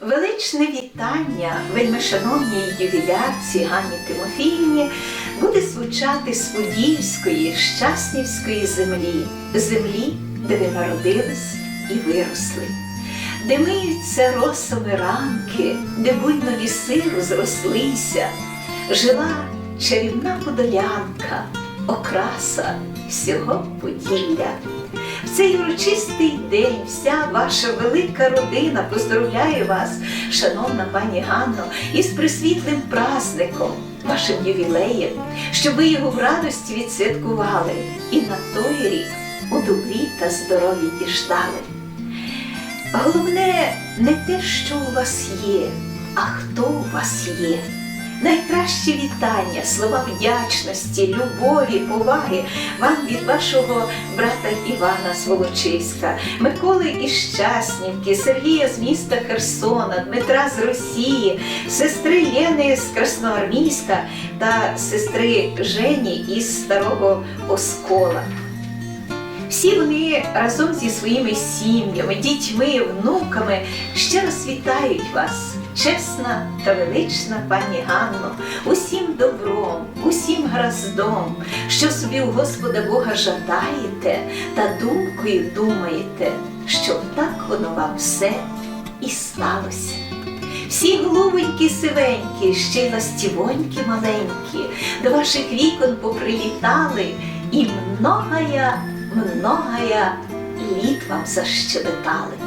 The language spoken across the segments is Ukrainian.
Величне вітання вельмишановній ювілярці Ганні Тимофіївні буде звучати з Подільської, Щаснівської землі, землі, де ви народились і виросли, де миються росами ранки, де буйно ліси розрослися, жила чарівна подолянка, окраса всього Поділля. Цей урочистий день вся ваша велика родина поздравляє вас, шановна пані Ганно, із присвітлим праздником, вашим ювілеєм, щоб ви його в радості відсвяткували і на той рік у добрі та здоров'ї діждали. Головне не те, що у вас є, а хто у вас є. Найкращі вітання, слова вдячності, любові, поваги вам від вашого брата Івана з Волочиська, Миколи із Щаснівки, Сергія з міста Херсона, Дмитра з Росії, сестри Єни з Красноармійська та сестри Жені із Старого Оскола. Всі вони разом зі своїми сім'ями, дітьми, внуками ще раз вітають вас, чесна та велична пані Ганно, усім добром, усім граздом, що собі у Господа Бога жадаєте та думкою думаєте, щоб так воно вам все і сталося. Всі голубенькі сивенькі, ще й ластівонькі маленькі, до ваших вікон поприлітали і многая многая літ вам защебетали.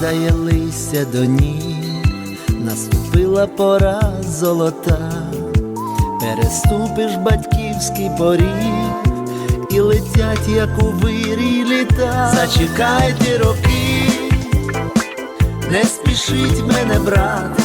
Падає листя до ніг, наступила пора золота, переступиш батьківський поріг, і летять, як у вирій літа. Зачекайте роки, не спішіть мене брати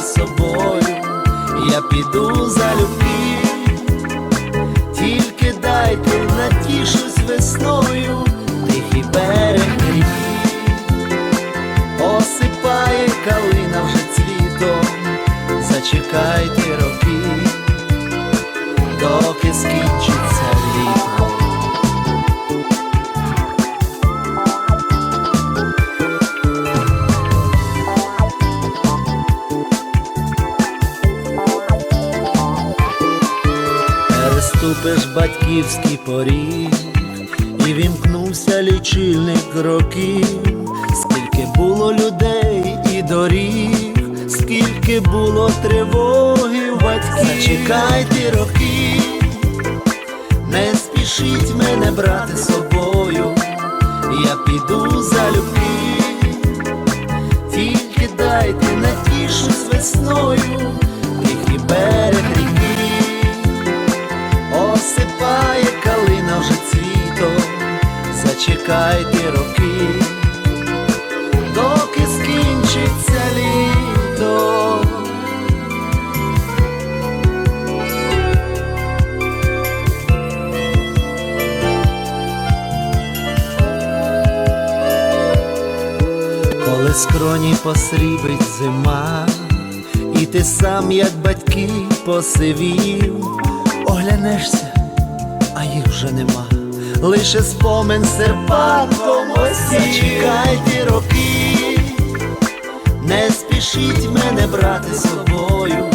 Переступиш батьківський поріг, і вімкнувся лічильник років, скільки було людей і доріг, скільки було тривоги в батьків. Зачекайте роки, не спішіть мене брати з собою, я піду залюбки, тільки дайте натішусь весною, тихий берег зачекайте роки, доки скінчиться літо. Коли скроні посрібить зима, і ти сам, як батьки, посивів, оглянешся, а їх вже нема, лише спомин серпатком осів. Зачекайте роки, не спішіть мене брати з собою,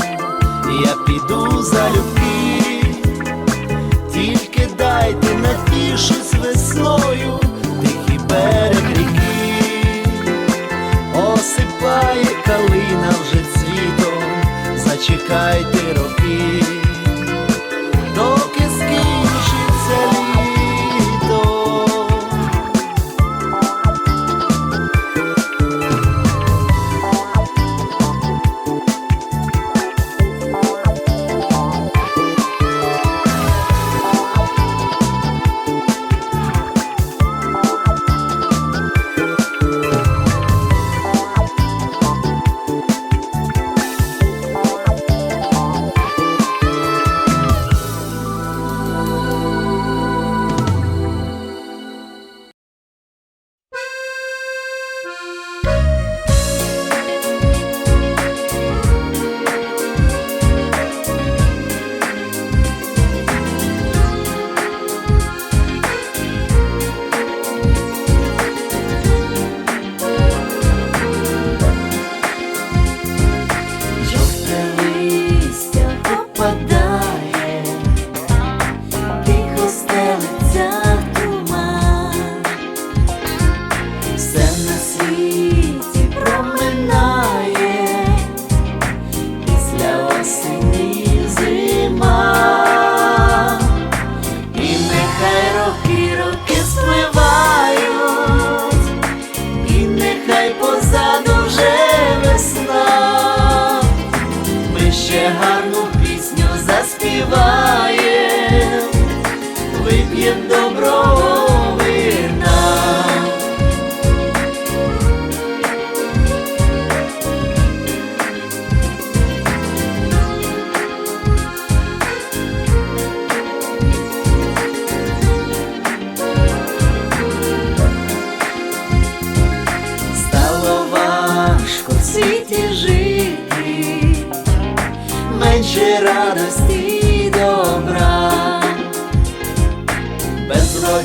я піду залюбки, тільки дайте натішусь весною, тихий берег ріки, осипає калина вже цвітом, зачекайте роки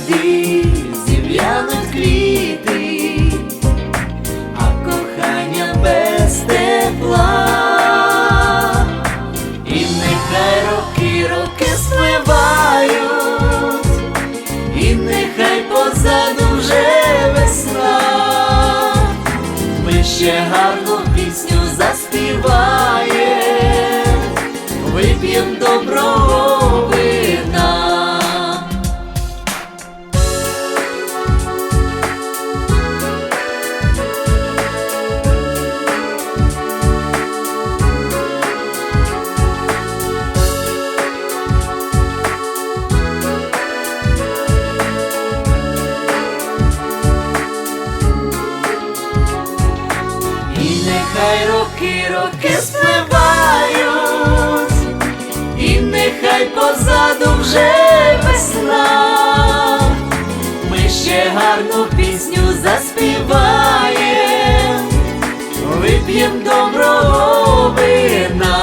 води зів'януть квіти, а кохання без тепла, і нехай роки, роки спливають, і нехай позаду вже весна. Ми ще гарну пісню заспіваєм, вип'єм доброго нехай роки, роки спливають, і нехай позаду вже весна. Ми ще гарну пісню заспіваєм, вип'єм доброго вина.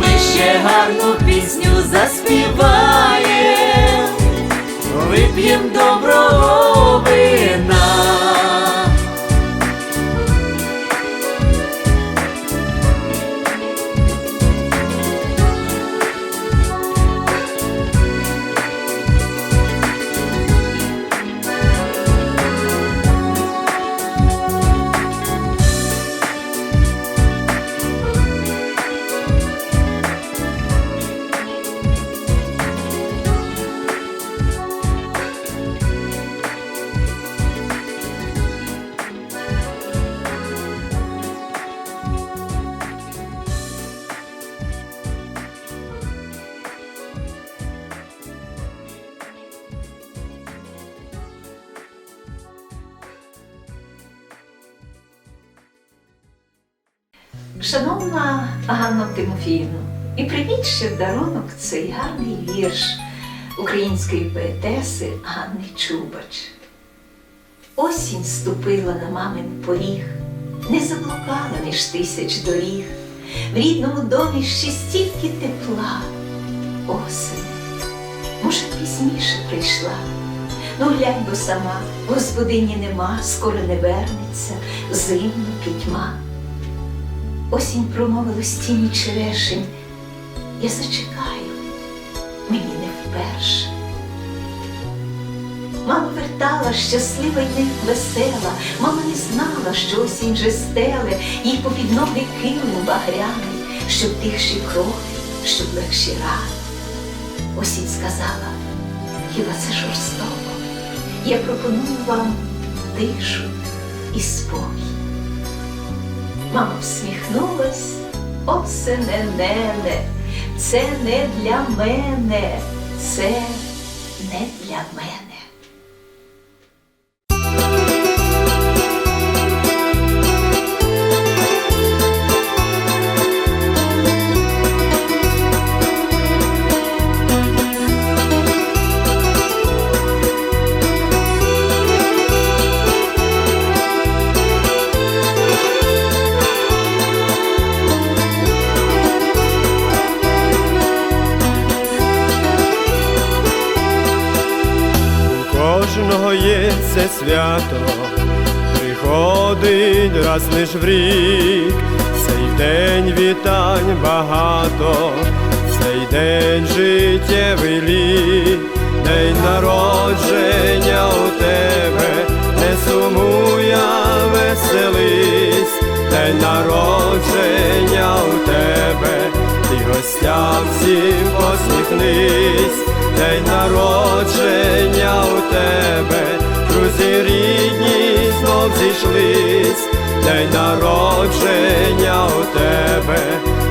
Ми ще гарну пісню заспіваєм, вип'єм доброго Шановна Ганна Тимофіївна, і прийміть ще в дарунок цей гарний вірш української поетеси Ганни Чубач. Осінь ступила на мамин поріг, не заблукала між тисяч доріг. В рідному домі ще стільки тепла. Осень, може, пізніше прийшла. Ну глянь, бо сама, господині нема, скоро не вернеться, зимно пітьма. Осінь промовила з тіні черешень. Я зачекаю, мені не вперше. Мама вертала щаслива й весела, мама не знала, що осінь вже стеле, їй попід ноги кинув багряний, щоб тихші кроки, щоб легші рани. Осінь сказала, хіба це жорстоко? Я пропоную вам тишу і спокій. Мама всміхнулась, оце не нене, це не для мене, це не для мене. Свято, приходить раз лиш в рік, цей день вітань багато, цей день життєвий лік, день народження у тебе, не сумуй, а веселись, день народження у тебе, ти гостям всім посміхнись, день народження у тебе, друзі рідні знов зійшлись, день народження у тебе,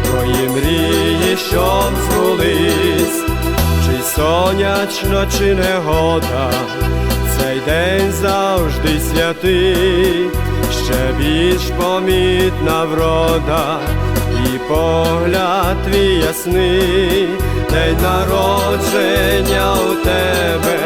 твої мрії, щоб збулись, чи сонячно, чи негода, цей день завжди святий, ще більш помітна врода, і погляд твій ясний, день народження у тебе,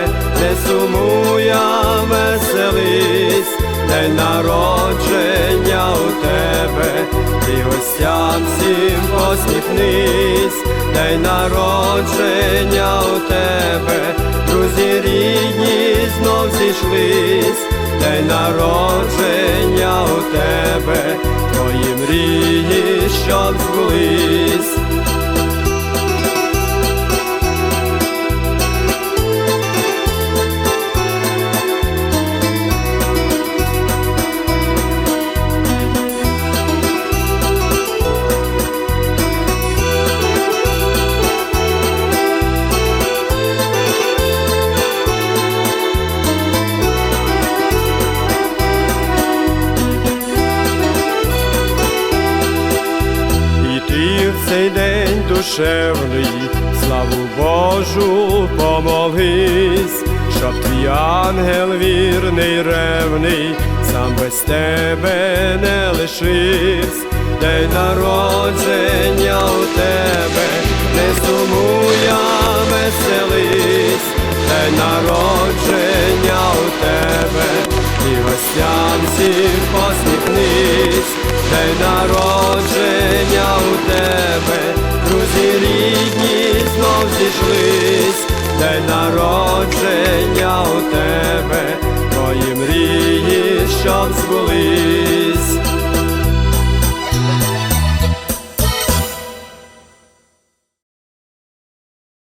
не сумуй, а веселись, день народження у тебе, ти гостям всім посміхнись, день народження у тебе, друзі рідні знов зійшлись, день народження у тебе, мрії, що збулись. Цей день душевний, славу Божу помолись, щоб твій ангел вірний, ревний, сам без тебе не лишився, день народження у тебе, не сумуй, а веселись, день народження у тебе, і гостям всім посміхнись, день народження день народження у тебе, твої мрії, щоб збулись.